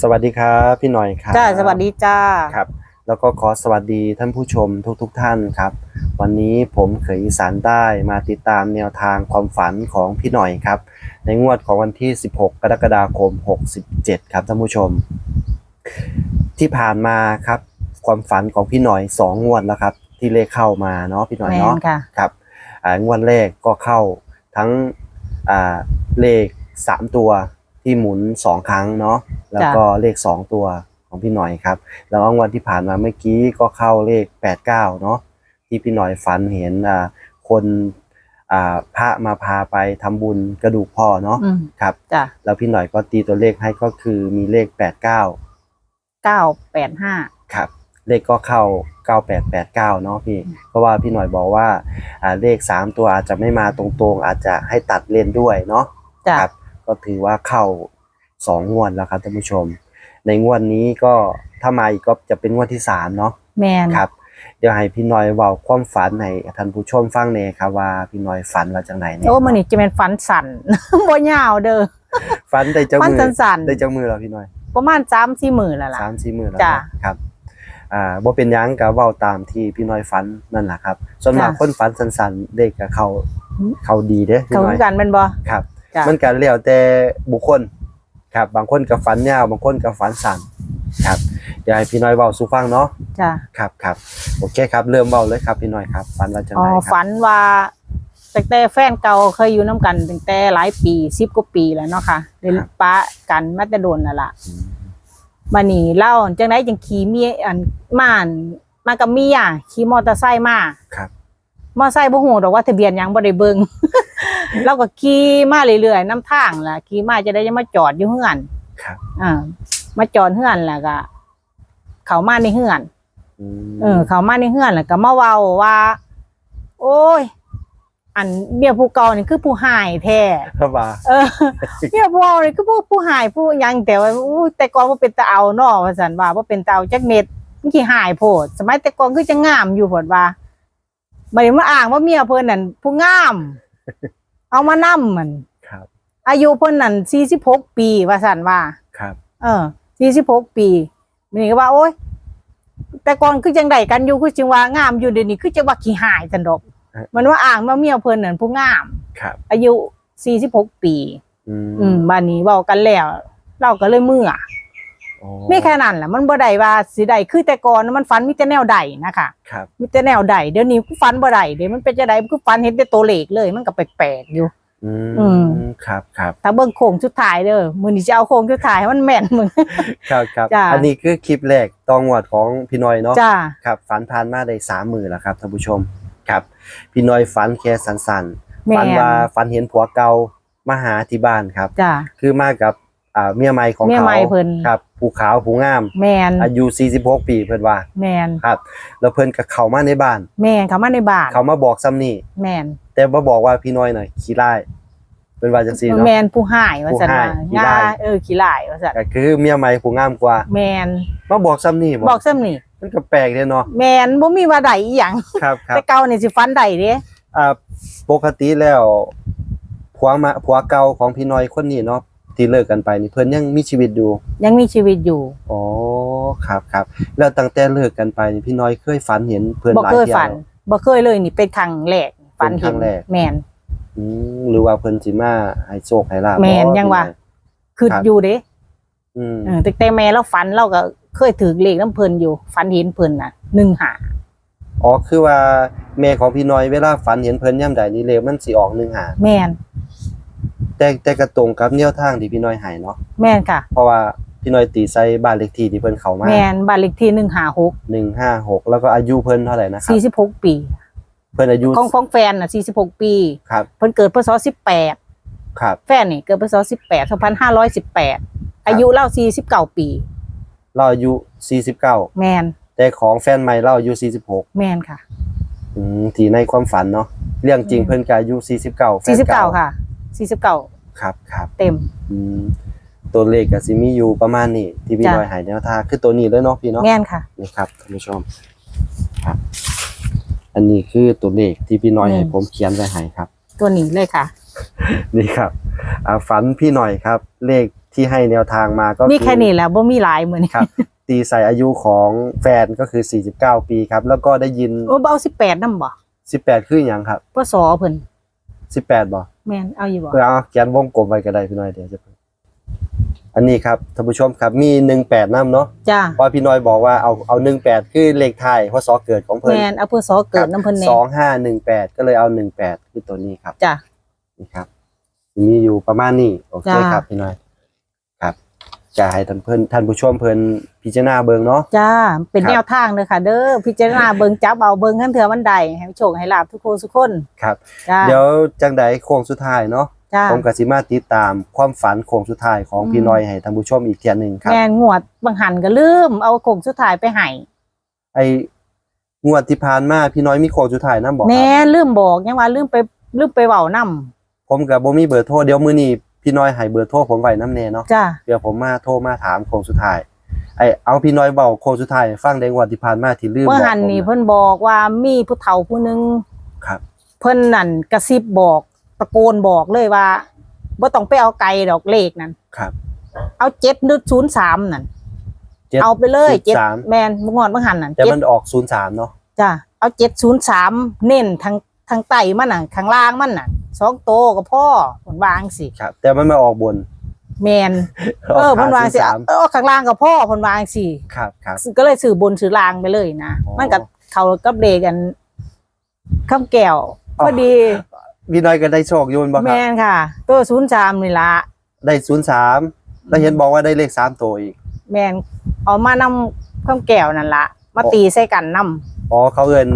สวัสดีครับพี่หน่อยครับจ้าสวัสดีจ้าครับ แล้วก็ขอสวัสดีท่านผู้ชมทุกๆทท่านครับ วันนี้ผมเขยอีสานใต้มาติดตามแนวทางความฝันของพี่หน่อยครับ ในงวดของวันที่ 16 กรกฎาคม 67 ครับท่านผู้ชม ที่ผ่านมาครับ ความฝันของพี่หน่อยสองงวดแล้วครับ ที่เลขเข้ามาเนาะพี่หน่อยแมนเนาะค่ะครับอ่างวดแรกก็เข้าทั้งอ่าเลข 3 ตัว ที่หมุน2ครั้งเนาะแล้วก็เลข2ตัวของพี่หน่อยครับ แล้วก็งวดที่ผ่านมาเมื่อกี้ก็เข้าเลข89เนาะที่พี่หน่อยฝันเห็นอ่าคนอ่าพระมาพาไปทำบุญกระดูกพ่อเนาะอืมครับจ้าแล้วพี่หน่อยก็ตีตัวเลขให้ก็คือมีเลข89เก้าแปดห้าครับเลขก็เข้า 9889 เนาะพี่ เพราะว่าพี่หน่อยบอกว่าอ่าเลข 3 ตัวอาจจะไม่มาตรงๆ อาจจะให้ตัดเลนด้วยเนาะจ้าครับ ก็ถือว่าเข้า2งวดแล้วครับท่านผู้ชม ในงวดนี้ก็ถ้ามาอีกก็จะเป็นงวดที่3เนาะแมนครับ เดี๋ยวให้พี่หน่อยเว้าความฝันให้ท่านผู้ชมฟังแหน่ครับว่าพี่หน่อยฝันว่าจังไหนเนี่ย โอ้มันนี่จะเป็นฟันสั่น บ่ยาวเด้อฝันได้เจ้าฟันมือสั่นได้เจ้ามือแล้วพี่หน่อยๆประมาณสามสี่หมื่นแล้วล่ะ สามสี่หมื่นแล้วจ้ะนะครับ อ่าบ่เป็นหยังก็เว้าตามที่พี่น้อยฝันนั่นแหละครับ ส่วนมากจ้ะ คนฝันสั้นๆเด็กก็เขาอืมเขาดีเด้อพี่เขาน้อยคือกันแมันบ่ครับ จ้ามันก็แล้วแต่บุคคลครับ บางคนก็ฝันยาวบางคนก็ฝันสั้นครับเดี๋ยวให้พี่น้อยเว้าสู่ฟังเนาะจ้าครับครับโอเคครับเริ่มเว้าเลยครับพี่น้อยครับฝันว่าจังอ๋อไดครับฝันว่าตั้งแต่แฟนเก่าเคยอยู่น้ำกันตั้งแต่หลายปีสิบกว่าปีแล้วเนาะค่ะเดนปะกันมาแต่โดนน่ะล่ะอืมบันนี้เล่าจังไดจังขี่เมียอันม่านมากับเมียขี่มอเตอร์ไซค์มา ครับ มอไซค์บ่ฮู้ดอกว่าทะเบียนหยังบ่ได้เบิ่ง เราก็ขี่มาเรื่อยๆนำทางล่ะขี่มาจะได้จะมาจอดอยู่เฮือนครับ อ่ามาจอดเฮือนแล้วก็ เข้ามาในเฮือนอืมเออ เข้ามาในเฮือนแล้วก็มาเว้าว่า โอ้ย อันเมียผู้เก่านี่คือผู้หายแท้ ครับว่าเออเมียผู้เก่านี่คือผู้ผู้หายผู้หยังแต่ว่าอู้แต่ก่อนบ่เป็นตาเอาเนาะว่าซั่นว่าบ่เป็นตาเอาจักเม็ดมันสิหายโพด สมัยแต่ก่อนคือจะงามอยู่โพดว่า บัดนี้มาอ้างว่าเมียเพิ่นนั่นผู้งาม เอามานํมันครับ อายุเพิ่นนั่น46ปีว่าซั่นว่า ครับ เออ46ปีมันนี่ก็ว่าโอ๊ยแต่ก่อนคือจังไดกันอยู่คือจังว่างามอยู่เดี๋ยวนี้คือจังว่าขี้หายซั่นดอก มันว่าอ้างว่าเมียเพิ่นนั่นผู้งาม ครับ อายุ46ปี อืม อืมบ้านนี้เว้ากันแล้ว เราก็เลยเมื่ออ๋อไม่แค่นั้นแหละมันบ่ได้ว่าสิได้คือแต่ก่อนมันฝันมีแต่แนวใดนะคะครับมีแต่แนวใดเดี๋ยวนี้กูฝันบ่ได้เดี๋ยวมันเป็นจังไดมันคือฝันเห็นแต่ตัวเลขเลย มันก็แปลกๆอยู่อือืมมครับครับถ้าเบิ่งโค้งสุดท้ายเด้อมื้อนี้จะเอาโค้งสุดท้ายให้มันแม่นมึงครับครับจ้ะอันนี้คือคลิปแรกตองวดของพี่น้อยเนาะจ้าครับฝันผ่านมาได้สามมือแล้วครับท่านผู้ชมครับ พี่น้อยฝันแค่สั้นๆแม่ฝันนว่าฝันเห็นผัวเก่ามาหาที่บ้านครับจ้าคือมากับ อ่าเมียใหม่ของเมียเขาใหม่เพิ่น ครับผู้ขาวผู้งาม แม่นอายุ 46 ปีเพิ่นว่าแม่นครับ แล้วเพิ่นก็เข้ามาในบ้าน แม่นเข้ามาในบ้านเขามาบอกซ้ำนี่แม่นแต่บ่บอกว่าพี่น้อยหน่อยขี้ร้ายเพิ่นว่าจังซี่เนาะ แม่นผู้หายว่าซั่นว่าผู้หายขี้ร้ายเออขี้ลายว่าซั่นก็คือเมียใหม่ผู้งามกว่า แม่นมาบอกซ้ำนี่บอกซ้ำนี่มันก็แปลกเด้เนาะแม่นบ่มีว่าใดอีหยังครับครับ แต่เก่านี่สิฟันใดเด้อ่าปกติแล้วผัวมาผัวเก่าของพี่น้อยคนนี้เนาะ ที่เลิกกันไปนี่เพิ่นยังมีชีวิตอยู่ยังมีชีวิตอยู่อ๋อครับครับแล้วตั้งแต่เลิกกันไปนี่พี่น้อยเคยฝันเห็นเพิ่นบ่หลายเคยเที่ยฝันแล้วบ่เคยเลยนี่เป็นครั้งแรกฝันเป็นคเห็รั้นงแรก แม่นอืมหรือว่าเพิ่นสิมาให้โชคให้ลาบแม่นบ่ยังว่าพี่น้อคือครับอยู่เด้อืมเออแต่แต่แม่เราฝันเราก็เคยถือเลขน้ำเพิ่นอยู่ฝันเห็นเพิ่นน่ะ1หาอ๋อคือว่าแม่ของพี่น้อยเวลาฝันเห็นเพิ่นยามใดนี่เลขมันสิออก1หาแม่น แต่แต่ก็ตรงกับแนวทางที่พี่น้อยให้เนาะแม่นค่ะ เพราะว่าพี่น้อยตีใส่บ้านเลขที่ที่เพิ่นเข้ามาแม่นบ้านเลขที่156 156แล้วก็อายุเพิ่นเท่าไหร่นะครับ46ปี เพิ่นอายุของของแฟนน่ะ46ปี ครับเพิ่นเกิดพศ18ครับ แฟนนี่เกิดพศ18 2518อายุเล่า49ปี เราอายุ49แม่นแต่ของแฟนใหม่เราอายุ46แม่นค่ะ อืมที่ในความฝันเนาะเรื่องจริงเพิ่นก็อายุ49แฟนเก่า49ค่ะ 49ครับครับเต็มอืมตัวเลขก็สิมีอยู่ประมาณนี้ที่พี่จ้ะน้อยใหายแนวทางคือตัวนี้เลยเนาะพี่เนาะแม่นค่ะนี่ครับท่านผู้ชมครับ อันนี้คือตัวเลขที่พี่น้อยอืมให้ผมเขียนไว้ให้ครับ ตัวนี้เลยค่ะ นี่ครับอ่าฝันพี่หน่อยครับ เลขที่ให้แนวทางมาก็มีแค่นี้แหละบ่มีหลายเหมือนครับตีใส่อายุของแฟนก็คือ 49 ปีครับ แล้วก็ได้ยินโอ้บ่เอา18นำบ่18 คืออย่างครับพศเพิ่น18บ่ แม่นเอาอยู่บ่เพื่อเอาเขียนวงกลมไว้ก็ได้พี่น้อยเดี๋ยวจะอันนี้ครับท่านผู้ชมครับมี18นำเนาะจ้าเพราะพี่น้อยบอกว่าเอาเอา18คือเลขไทายพศเกิดของเพิ่นแม่นเอาพศเกิดน้ำเพิ่นแน่สองห้าหนึ่งแปดก็เลยเอาหนึ่งแปดคือตัวนี้ครับจ้านี่ครับมีอยู่ประมาณนี้โอเคจ้าครับพี่น้อยครับ จะให้ท่านเพิ่นท่านผู้ชมเพิ่นพิจารณาเบิ่งเนาะ จ้า เป็นครับ แนวทางเด้อค่ะ เด้อพิจารณาเบิ่งจับเอาเบิ่งคั่นเถื่อมันใดให้โชคให้ลาบทุกคนทุกคนครับ จ้าเดี๋ยวจังใดโค้งสุดท้ายเนาะจ้า ผมก็สิมาติดตามความฝันโค้งสุดท้ายของอืมพี่น้อยให้ท่านผู้ชมอีกเทียหนึงครับ แม่นงวดบางหันก็ลืมเอาโคงสุดท้ายไปให้ไอ้งวดที่ผ่านมาพี่น้อยมีโค้งสุดท้ายนํบอกคแม่รับ ลืมบอกยังว่าลืมไปลืมไปเว้านํผมก็บ่มีเบอร์โทรเดี๋ยวมื้อนี้ พี่น้อยให้เบอร์โทรผมไว้นํแน่เนาะจ้าเดี๋ยวผมมาโทรมาถามโค้งสุดท้ายไอเอาพี่น้อยเบาโค้งสุดท้ายฟังได้งวดที่ผ่านมาที่ลืมเมื่อหันบอกผมนี่เพิ่นบอกว่ามีผู้เฒ่าผู้หนึงครับ เพิ่นนั่นกระซิบบอกตะโกนบอกเลยว่าบ่ต้องไปเอาไกลดอกเลขนั่นครับ เอา7นึก03นั่นจ็ดเอาไปเลยสิบเจ็ดสามแม่นบ่งอนบ่หันนั่นแต่เจ็ดมันออกศูนย์สามเนาะจ้ะเอา703เน้นทางทางใต้มันน่ะข้างล่างมันน่ะ สองโตก็พอเพิ่นวาจังสิครับ แต่มันมาออกบน แม่นเออเพิ่นวาจังสิสามเออข้างล่างก็พอเพิ่นวาจังสิครับครับก็เลยสื่อบนสื่อลางไปเลยนะอ๋อมันกับเขากับเดกันข้ามแก้วอ๋อพอดีพี่น้อยก็ได้โชคอยูนบ่คแมรับนค่ะ ตัวศูนย์สามนี่ละได้ศูนย์สามแล้วเห็นบอกว่าได้เลขสามตัวอีก แมนเอามานำข้ามแก้วนั่นละมาตีใส่กันนำอ๋อเขาเอิน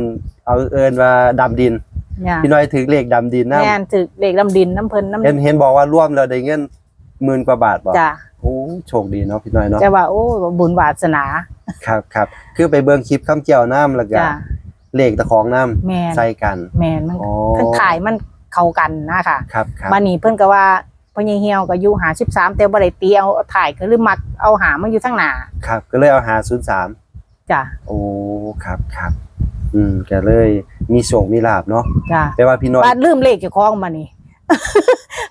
เอาเอินว่าดำดิน เนี่ยพี่น้อยถือเลขดำดินนะแมนถึกเด็กลำดินน้ำเพลินน้ำเห็นเห็นบอกว่าร่วมเราได้เงินหมื่นกว่าบาทบ่จ้ะโอ้โชคดีเนาะพี่น้อยเนาะจะว่าโอ้บุญวาสนาครับครับคือไปเบิ่งคลิปข้ามเกี่ยวน้ำแล้วก็จ้ะ เลขตะของน้แมนำใส่กัน แมนมันอ๋อ ทั้งขายมันเข้ากันนะค่ะครับครับมานี่เพิ่นก็ว่าพ่อใหญ่เหี่ยวก็อยู่หาสิบสามแต่บ่ได้ตีเอาถ่ายก็ลืมมักเอาหามาอยู่ทั้งหน้าครับก็เลยเอาหาศูนย์สามจ้ะโอ้ครับครับ อืมก็เลยมีโชคมีลาบเนาะจ้ะแต่ว่าพี่น้อยบ้านลืมเลขเจ้าของมานี่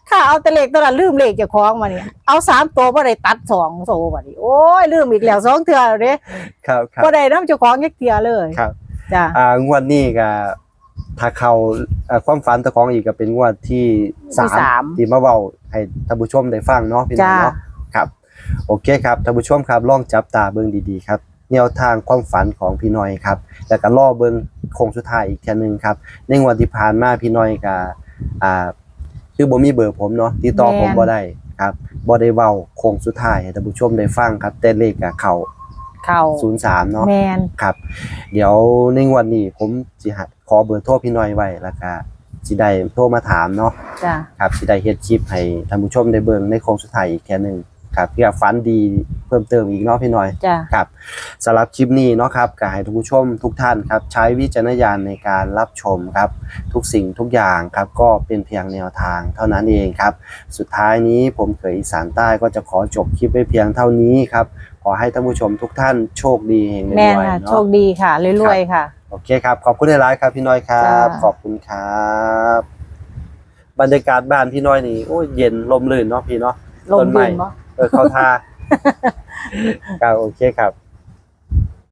ข้าเอาแต่เลขตัวนั้นลืมเลขเจ้าของมานี่เอาสามตัวบ่ได้ตัดสองโซ่บัดนี้โอ้ยลืมอีกแล้วสองเทื่อแล้วเด้ครับครับบ่ได้นำเจ้าของยักเทื่อเลยครับ จ้ะอ่างวดนี้ก็ถ้าเขาอ่าความฝันตะของอีกก็เป็นงวดที่สามที่มาเว้าให้ท่านผู้ชมได้ฟังเนาะพี่น้องจ้ะเนาะครับ โอเคครับท่านผู้ชมครับลองจับตาเบิ่งดีๆครับ แนวทางความฝันของพี่น้อยครับแล้วก็รอเบิ่งโค้งสุดท้ายอีกเทื่อนึงครับในงวดที่ผ่านมาพี่น้อยก็อ่าคือบ่มีเบอร์ผมเนาะติดต่อผมบ่ได้ครับบ่ได้เว้าโค้งสุดท้ายให้ท่านผู้ชมได้ฟังครับแต่เลขก็เข้าเข้า03เนาะแม่นครับ เดี๋ยวในงวดนี้ผมสิหาขอเบอร์โทรพี่น้อยไว้แล้วก็สิได้โทรมาถามเนาะจ้ะครับสิได้เฮ็ดคลิปให้ท่านผู้ชมได้เบิ่งในโค้งสุดท้ายอีกแค่ยหนึงครับเพื่อฝันดีเพิ่มเติมอีกเนาะพี่น้อยจ้ะ ครับสำหรับคลิปนี้เนาะครับก็ให้ท่านผู้ชมทุกท่านครับใช้วิจารณญาณในการรับชมครับ ทุกสิ่งทุกอย่างครับก็เป็นเพียงแนวทางเท่านั้นเองครับ สุดท้ายนี้ผมเขยอีสานใต้ก็จะขอจบคลิปไว้เพียงเท่านี้ครับขอให้ท่านผู้ชมทุกท่านโชคดีเฮงรแม่นวยค่ะ ๆโชเนาะ คดีค่ะรวยๆค่ะ โอเคครับ ขอบคุณในไลฟ์ครับพี่น้อยครับ จ้า ขอบคุณครับ บรรยากาศบ้านพี่น้อยนี่โอ้ยเย็นลมลื่นเนาะพี่เนาะลต้งนไม้ดินบ่ เออเข้าท่า ครับโอเคครับ